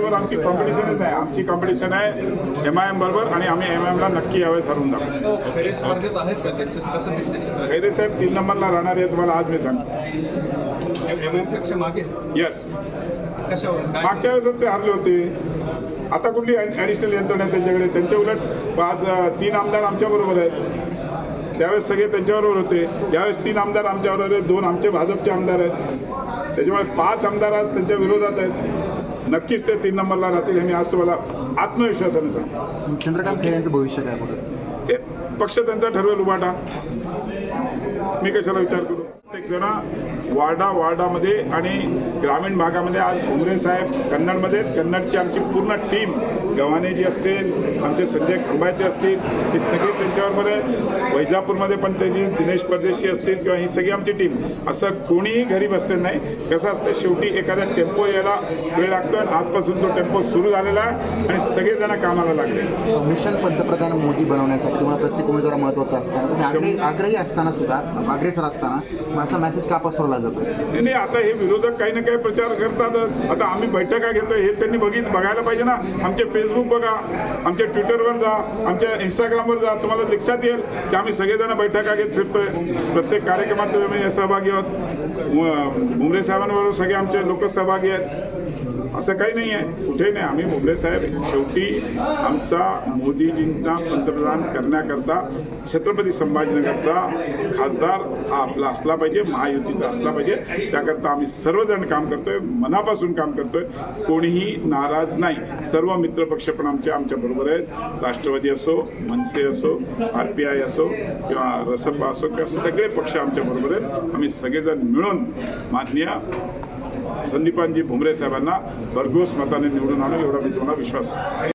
बरोबर आमची कॉम्पिटिशनच नाही आमची कॉम्पिटिशन आहे एम आय एम बरोबर आणि आम्ही एम आय एमला नक्की यावेळेस हरवून दाखवू खैरे साहेब तीन नंबरला राहणार आहे तुम्हाला आज मी सांगतो. येस मागच्या वेळेसच ते हरले होते. आता कुठली ॲडिशनल यंत्रणा आहे त्यांच्याकडे? त्यांच्या उलट आज तीन आमदार आमच्याबरोबर आहेत. त्यावेळेस सगळे त्यांच्याबरोबर होते. यावेळेस तीन आमदार आमच्याबरोबर आहेत. दोन आमचे भाजपचे आमदार आहेत. त्याच्यामुळे पाच आमदार आज त्यांच्या विरोधात आहेत. नक्कीच ते तीन नंबरला राहतील हे मी आज तुम्हाला आत्मविश्वासाने सांगतो. चंद्रकांत खैरे यांचं भविष्य काय पुढे ते पक्ष त्यांचा ठरवेल उभाटा. मी कशाला विचार करू? प्रत्येक जण वार्डा वार्डामध्ये आणि ग्रामीण भागामध्ये आज भुमरे साहेब कन्नडमध्ये आहेत. कन्नडची आमची पूर्ण टीम गव्हाणेजी असतील आमचे संजय खंबायते असतील हे सगळे त्यांच्याबरोबर आहे वैजापूरमध्ये पण त्याची दिनेश परदेशी असतील किंवा ही सगळी आमची टीम. असं कोणीही घरी बसलेलं नाही. कसं असतं शेवटी एखादा टेम्पो यायला वेळ लागतो आणि आजपासून तो टेम्पो सुरू झालेला आहे आणि सगळेजण कामाला लागले. मिशन पंतप्रधान मोदी बनवण्यासाठी तुम्हाला प्रत्येक उमेदवार महत्त्वाचा असताना तुम्ही आग्रही असताना सुद्धा अग्रेसर असताना मग असा मेसेज का पसरवला जातो नाही नाही आता हे विरोधक काही ना काही प्रचार करतात. आता आम्ही बैठका घेतो हे त्यांनी बघित बघायला पाहिजे ना. आमचे फेसबुक बघा आमच्या ट्विटरवर जा आमच्या इंस्टाग्रामवर जा तुम्हाला लक्षात येईल की आम्ही सगळेजण बैठका घेत फिरतोय. प्रत्येक कार्यक्रमात तुम्ही सहभागी आहोत. मु- भुमरे साहेबांबरोबर सगळे आमचे लोक सहभागी आहेत. असं काही नाही आहे. कुठे नाही. आम्ही भुमरे साहेब शेवटी आमचा मोदीजींना पंतप्रधान करण्याकरता छत्रपती संभाजीनगरचा खासदार हा आपला असला पाहिजे. महायुतीचा असला पाहिजे. त्याकरता आम्ही सर्वजण काम करतोय मनापासून काम करतोय. कोणीही नाराज नाही. सर्व मित्रपक्ष पण आमचे आमच्या बरोबर आहेत. राष्ट्रवादी असो मनसे असो आर पी आय असो किंवा रसप असो किंवा सगळे पक्ष आमच्या बरोबर आहेत. आम्ही सगळेजण मिळून माननीय संदीपानजी भुमरे साहेबांना भरघोस मताने निवडून आणू एवढा मी तुम्हाला विश्वास